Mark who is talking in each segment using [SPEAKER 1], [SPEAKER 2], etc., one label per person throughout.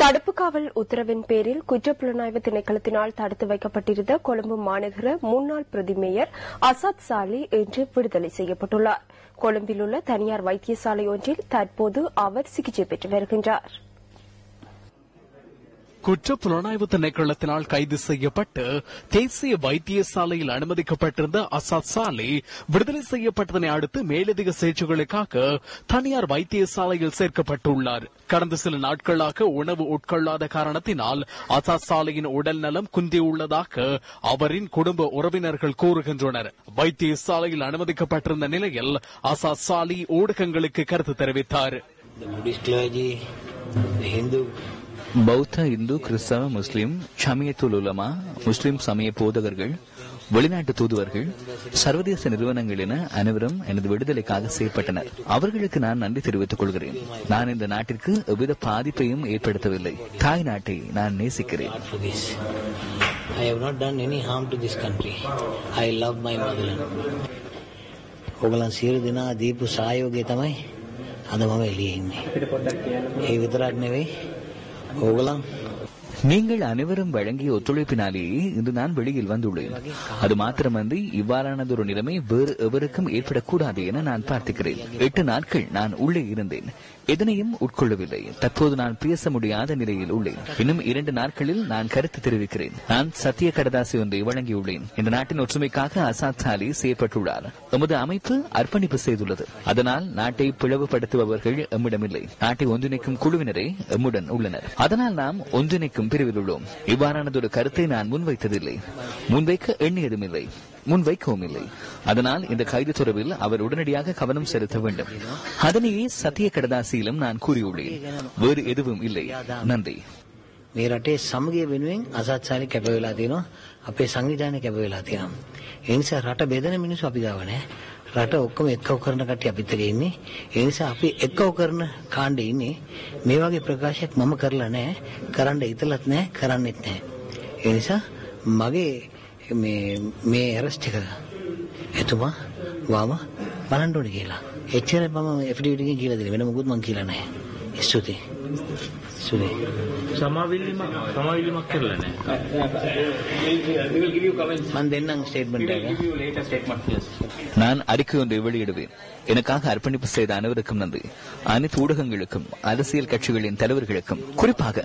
[SPEAKER 1] தடுப்பு காவல் உத்தரவின் பேரில் குற்றப்புலனாய்வு திணைக்களத்தினால் தடுத்து வைக்கப்பட்டிருந்த கொழும்பு மாநகர முன்னாள் பிரதி மேயர் அசாத் சாலி இன்று விடுதலை செய்யப்பட்டுள்ளார். கொழும்பில் உள்ள தனியார் வைத்தியசாலை ஒன்றில் தற்போது அவர் சிகிச்சை பெற்று வருகின்றார்.
[SPEAKER 2] குற்ற புலனாய்வு திணைக்களத்தினால் கைது செய்யப்பட்டு தேசிய வைத்தியசாலையில் அனுமதிக்கப்பட்டிருந்த அசாத் சாலி விடுதலை செய்யப்பட்டதனை அடுத்து மேலதிக சிகிச்சைகளுக்காக தனியார் வைத்தியசாலையில் சேர்க்கப்பட்டுள்ளார். கடந்த சில நாட்களாக உணவு உட்கொள்ளாத காரணத்தினால் அசாத் சாலையின் உடல் நலம் குந்தியுள்ளதாக அவரின் குடும்ப உறவினர்கள் கூறுகின்றனர். வைத்தியசாலையில் அனுமதிக்கப்பட்டிருந்த நிலையில் அசாத் சாலி ஊடகங்களுக்கு கருத்து தெரிவித்தார்.
[SPEAKER 3] The Buddhist clergy, the Hindu
[SPEAKER 4] பௌத்த இந்து கிறிஸ்தவ முஸ்லிம் ஷமியத்துல் உலமா முஸ்லிம் சமய போதகர்கள் வெளிநாட்டு தூதுவர்கள் சர்வதேச நிறுவனங்கள் என அனைவரும் எனது விடுதலைக்காக செயற்பட்டனர் அவர்களுக்கு நான் நன்றி தெரிவித்துக் கொள்கிறேன் நான் இந்த நாட்டிற்கு எவ்வித பாதிப்பையும் ஏற்படுத்தவில்லை தாய் நாட்டை நான் நேசிக்கிறேன்
[SPEAKER 3] God for this. I have not done any harm to this country. I love my motherland. ඔගලන් සියලු දෙනා දීපු සහයෝගය තමයි අද මම එළියේ ඉන්නේ. ඒ විතරක් නෙවෙයි. போகலாம்.
[SPEAKER 4] நீங்கள் அனைவரும் வழங்கிய ஒத்துழைப்பினாலேயே இன்று நான் வெளியில் வந்துள்ளேன். அது மாத்திரமன்றி இவ்வாறானது ஒரு நிலைமை வேறு எவருக்கும் ஏற்படக்கூடாது என நான் பார்த்துக்கிறேன். எட்டு நாட்கள் நான் உள்ளே இருந்தேன். எதனையும் உட்கொள்ளவில்லை. தற்போது நான் பேச முடியாத நிலையில் உள்ளேன். இன்னும் இரண்டு நாட்களில் நான் கருத்து தெரிவிக்கிறேன். நான் சத்திய கடதாசி ஒன்றை வழங்கியுள்ளேன். இந்த நாட்டின் ஒற்றுமைக்காக அசாத் சாலி செய்யப்பட்டுள்ளார் எமது அமைப்பு அர்ப்பணிப்பு செய்துள்ளது. அதனால் நாட்டை பிளவுபடுத்துபவர்கள் எம்மிடமில்லை. நாட்டை ஒன்றிணைக்கும் குழுவினரே எம்முடன் உள்ளனர். அதனால் நாம் ஒன்றிணைக்கும் பிரிவில் உள்ளோம். இவ்வாறானதொரு கருத்தை நான் முன்வைத்ததில்லை. முன்வைக்க எண்ணியதுமில்லை. முன்வைக்கவும் இல்லை அதனால் இந்த கைது தொடர்பில் அவர் உடனடியாக கவனம் செலுத்த வேண்டும் அதனையே சத்திய கடதாசியிலும் நான் கூறியுள்ளேன் வேறு எதுவும் இல்லை நன்றி
[SPEAKER 3] මේ රටේ සමගිය වෙනුවෙන් අසත්සාලි කැප වෙලා තියෙනවා. අපේ සංවිධානය කැප වෙලා තියෙනවා. ඒ නිසා රට බෙදෙන මිනිස්සු අපි ගාව නැහැ. රට ඔක්කොම එක්කව කරන කට්ටිය අපිත් එක්ක ඉන්නේ. ඒ නිසා අපි එක්කව කරන කාණ්ඩේ ඉන්නේ. මේ වගේ ප්‍රකාශයක් මම කරලා නැහැ. කරන්න හිතලත් නැහැ, කරන්නෙත් නැහැ. ඒ නිසා මගේ මේ මේ ඇරස්ට් එක එතුමා වාම බලන්න ඕනේ කියලා. එච්චර මම ඇෆිඩේවිට් එකකින් කියලා දෙන්නේ. වෙන මොකුත් මං කියලා නැහැ. ස්තුතියි. ස්තුතියි.
[SPEAKER 5] සමාවිල්ලීමක් සමාවිල්ලීමක් කරලා නැහැ.
[SPEAKER 3] මම දෙන්නම් ස්ටේට්මන්ට් එක.
[SPEAKER 4] நான் அறிக்கை ஒன்றை வெளியிடுவேன் எனக்காக அர்ப்பணிப்பு செய்த அனைவருக்கும் நன்றி அனைத்து ஊடகங்களுக்கும் அரசியல் கட்சிகளின் தலைவர்களுக்கும் குறிப்பாக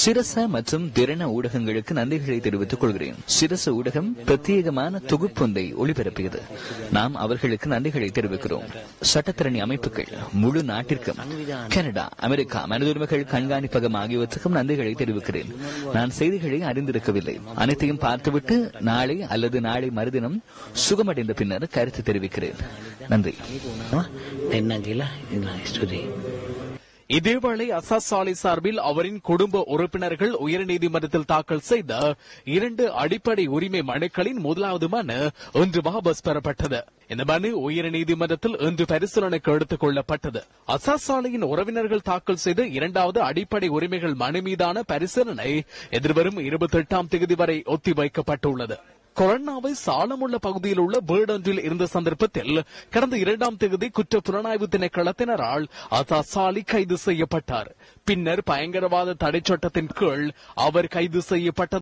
[SPEAKER 4] சிரச மற்றும் திரண ஊடகங்களுக்கு நன்றிகளை தெரிவித்துக் கொள்கிறேன் சிரச ஊடகம் பிரத்யேகமான தொகுப்பொன்றை ஒளிபரப்பியது நாம் அவர்களுக்கு நன்றிகளை தெரிவிக்கிறோம் சட்டத்திரணி அமைப்புகள் முழு நாட்டிற்கும் கனடா அமெரிக்கா மனிதுரிமைகள் கண்காணிப்பகம் ஆகியவற்றுக்கும் நன்றிகளை தெரிவிக்கிறேன். நான் செய்திகளை அறிந்திருக்கவில்லை. அனைத்தையும் பார்த்துவிட்டு நாளை அல்லது நாளை மறுதினம் சுகமடைந்த பின்னர் கருத்து தெரிவிக்கிறேன். நன்றி.
[SPEAKER 2] இதேவேளை அசாத் சார்பில் அவரின் குடும்ப உறுப்பினர்கள் உயர்நீதிமன்றத்தில் தாக்கல் செய்த இரண்டு அடிப்படை உரிமை மனுக்களின் முதலாவது மனு இன்று வாபஸ் பெறப்பட்டது. இந்த மனு உயர்நீதிமன்றத்தில் இன்று பரிசீலனைக்கு எடுத்துக் கொள்ளப்பட்டது. அசாத் உறவினர்கள் தாக்கல் செய்த இரண்டாவது அடிப்படை உரிமைகள் மனு மீதான பரிசீலனை எதிர்வரும் இருபத்தி எட்டாம் தேதி வரை ஒத்திவைக்கப்பட்டுள்ளது. கொரோனாவை சாலமுள்ள பகுதியில் உள்ள வீடொன்றில் இருந்த சந்தர்ப்பத்தில் கடந்த இரண்டாம் தேதி குற்ற புலனாய்வு திணைக்களத்தினரால் அசா சாலி கைது செய்யப்பட்டார். பின்னர் பயங்கரவாத தடை சட்டத்தின் கீழ் அவர் கைது செய்யப்பட்டது.